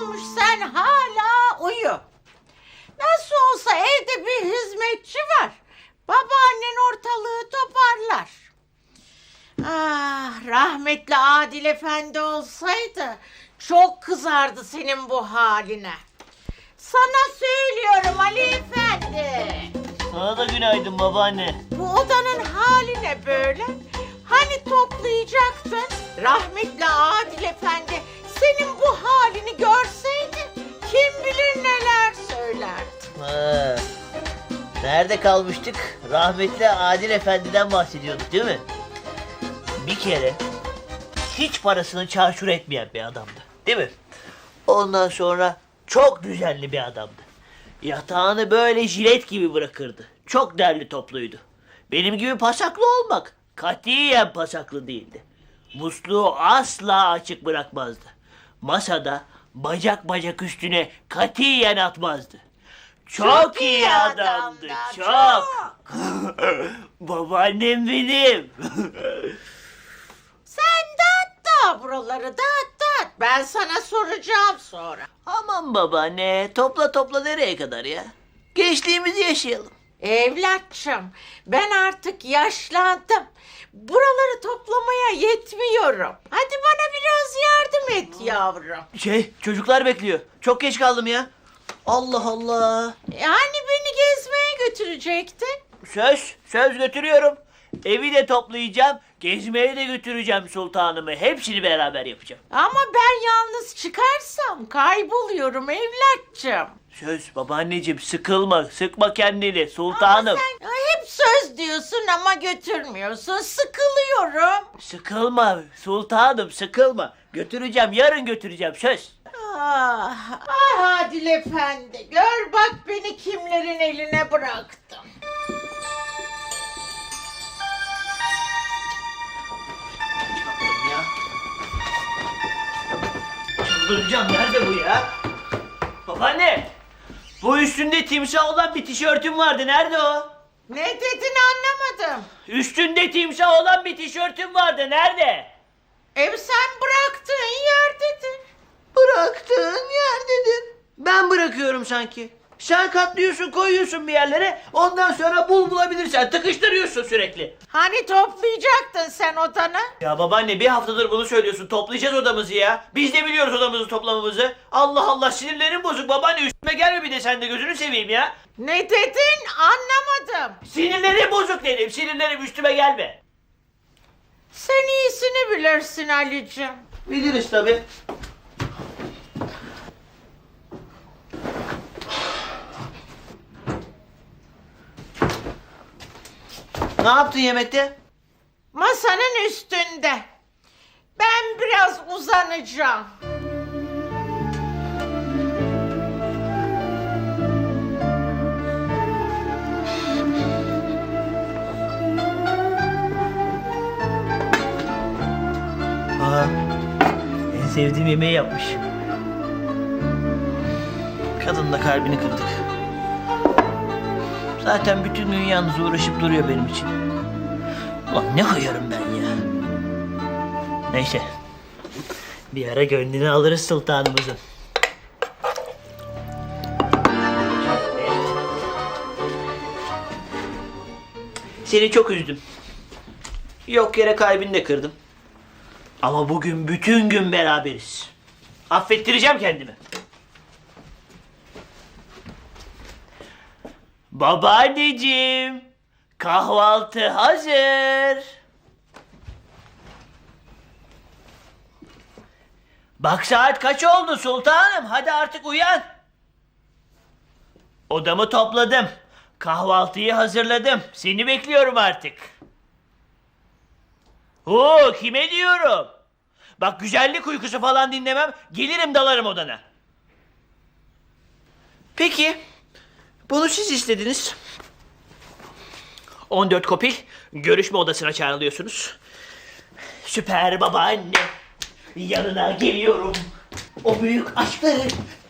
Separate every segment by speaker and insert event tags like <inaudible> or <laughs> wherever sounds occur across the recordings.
Speaker 1: olmuş sen hala uyu. Nasıl olsa evde bir hizmetçi var. Babaannen ortalığı toparlar. Ah rahmetli Adil Efendi olsaydı çok kızardı senin bu haline. Sana söylüyorum Ali Efendi.
Speaker 2: Sana da günaydın babaanne.
Speaker 1: Bu odanın hali ne böyle? Hani toplayacaktın? Rahmetli Adil Efendi senin bu halini görseydi kim bilir neler söylerdi.
Speaker 2: Nerede kalmıştık? Rahmetli Adil Efendi'den bahsediyorduk değil mi? Bir kere hiç parasını çarçur etmeyen bir adamdı. Değil mi? Ondan sonra çok düzenli bir adamdı. Yatağını böyle jilet gibi bırakırdı. Çok derli topluydu. Benim gibi pasaklı olmak katiyen pasaklı değildi. Musluğu asla açık bırakmazdı. Masada bacak bacak üstüne katiyen atmazdı. Çok, iyi adamdı, çok. <laughs> Babaannem benim. <laughs>
Speaker 1: Sen dağıt da buraları dağıt dağıt. Ben sana soracağım sonra.
Speaker 2: Aman babaanne, topla topla nereye kadar ya? Gençliğimizi yaşayalım.
Speaker 1: Evlatçım ben artık yaşlandım. Buraları toplamaya yetmiyorum. Hadi bana biraz yardım et yavrum.
Speaker 2: Şey, çocuklar bekliyor. Çok geç kaldım ya. Allah Allah.
Speaker 1: E, hani beni gezmeye götürecektin?
Speaker 2: Söz, söz götürüyorum. Evi de toplayacağım, gezmeye de götüreceğim sultanımı. Hepsini beraber yapacağım.
Speaker 1: Ama ben yalnız çıkarsam kayboluyorum evlatçım.
Speaker 2: Söz babaanneciğim sıkılma, sıkma kendini sultanım.
Speaker 1: Sen hep söz diyorsun ama götürmüyorsun. Sıkılıyorum.
Speaker 2: Sıkılma sultanım, sıkılma. Götüreceğim, yarın götüreceğim söz.
Speaker 1: Ah, ah Adil Efendi. Gör bak beni kimlerin eline bıraktım.
Speaker 2: Çıldıracağım nerede bu ya? Babaanne! Bu üstünde timsah olan bir tişörtüm vardı. Nerede o?
Speaker 1: Ne dedin anlamadım.
Speaker 2: Üstünde timsah olan bir tişörtüm vardı. Nerede?
Speaker 1: Ev sen bıraktığın yerdedir.
Speaker 2: Bıraktığın yerdedir. Ben bırakıyorum sanki. Sen katlıyorsun koyuyorsun bir yerlere ondan sonra bul bulabilirsen tıkıştırıyorsun sürekli.
Speaker 1: Hani toplayacaktın sen odanı?
Speaker 2: Ya babaanne bir haftadır bunu söylüyorsun toplayacağız odamızı ya. Biz de biliyoruz odamızı toplamamızı. Allah Allah sinirlerim bozuk babaanne üstüme gelme bir de sen de gözünü seveyim ya.
Speaker 1: Ne dedin anlamadım.
Speaker 2: Sinirlerim bozuk dedim sinirlerim üstüme gelme.
Speaker 1: Sen iyisini bilirsin Ali'cim.
Speaker 2: Biliriz tabi. Ne yaptın yemekte?
Speaker 1: Masanın üstünde. Ben biraz uzanacağım.
Speaker 2: Aa, en sevdiğim yemeği yapmış. Kadın da kalbini kırdık. Zaten bütün gün yalnız uğraşıp duruyor benim için. Ulan ne hayarım ben ya. Neyse. Bir ara gönlünü alırız sultanımızın. Seni çok üzdüm. Yok yere kalbini de kırdım. Ama bugün bütün gün beraberiz. Affettireceğim kendimi. Babaanneciğim, kahvaltı hazır. Bak saat kaç oldu sultanım, hadi artık uyan. Odamı topladım, kahvaltıyı hazırladım, seni bekliyorum artık. Oo kime diyorum? Bak güzellik uykusu falan dinlemem. Gelirim dalarım odana. Peki. Bunu siz istediniz. 14 kopil görüşme odasına çağrılıyorsunuz. Süper babaanne. Yanına geliyorum. O büyük aşkları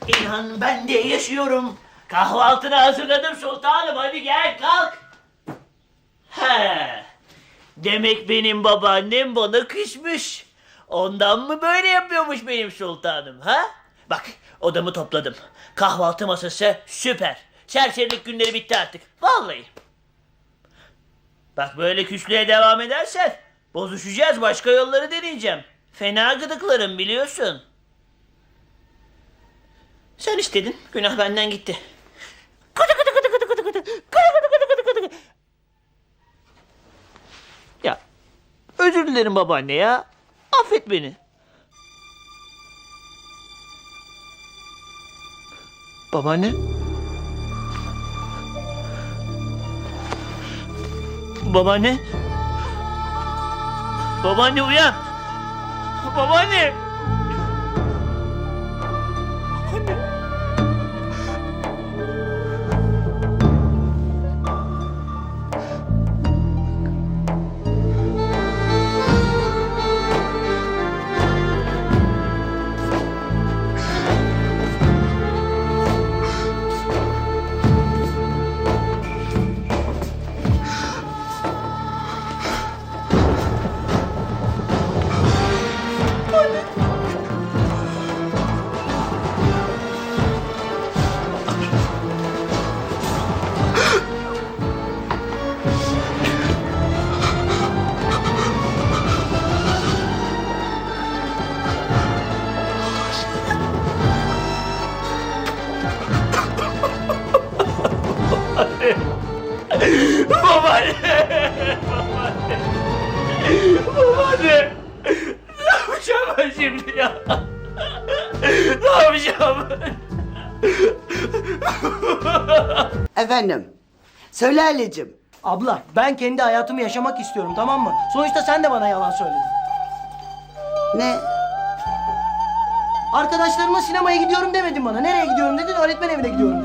Speaker 2: inan ben de yaşıyorum. Kahvaltını hazırladım sultanım hadi gel kalk. He. Demek benim babaannem bana kışmış. Ondan mı böyle yapıyormuş benim sultanım ha? Bak odamı topladım. Kahvaltı masası süper. Serserilik günleri bitti artık. Vallahi. Bak böyle küslüğe devam edersen bozuşacağız başka yolları deneyeceğim. Fena gıdıklarım biliyorsun. Sen istedin günah benden gitti. Kıdı kıdı kıdı kıdı kıdı kıdı. Kıdı kıdı kıdı kıdı kıdı. Ya özür dilerim babaanne ya. Affet beni. Babaanne? Babaanne? Babaanne uyan! Babaanne! Babaanne! Ne yapacağım ben şimdi ya? Ne yapacağım ben?
Speaker 3: Efendim. Söyle Ali'cim.
Speaker 4: Abla ben kendi hayatımı yaşamak istiyorum tamam mı? Sonuçta sen de bana yalan söyledin.
Speaker 3: Ne?
Speaker 4: Arkadaşlarımla sinemaya gidiyorum demedin bana. Nereye gidiyorum dedin öğretmen evine gidiyorum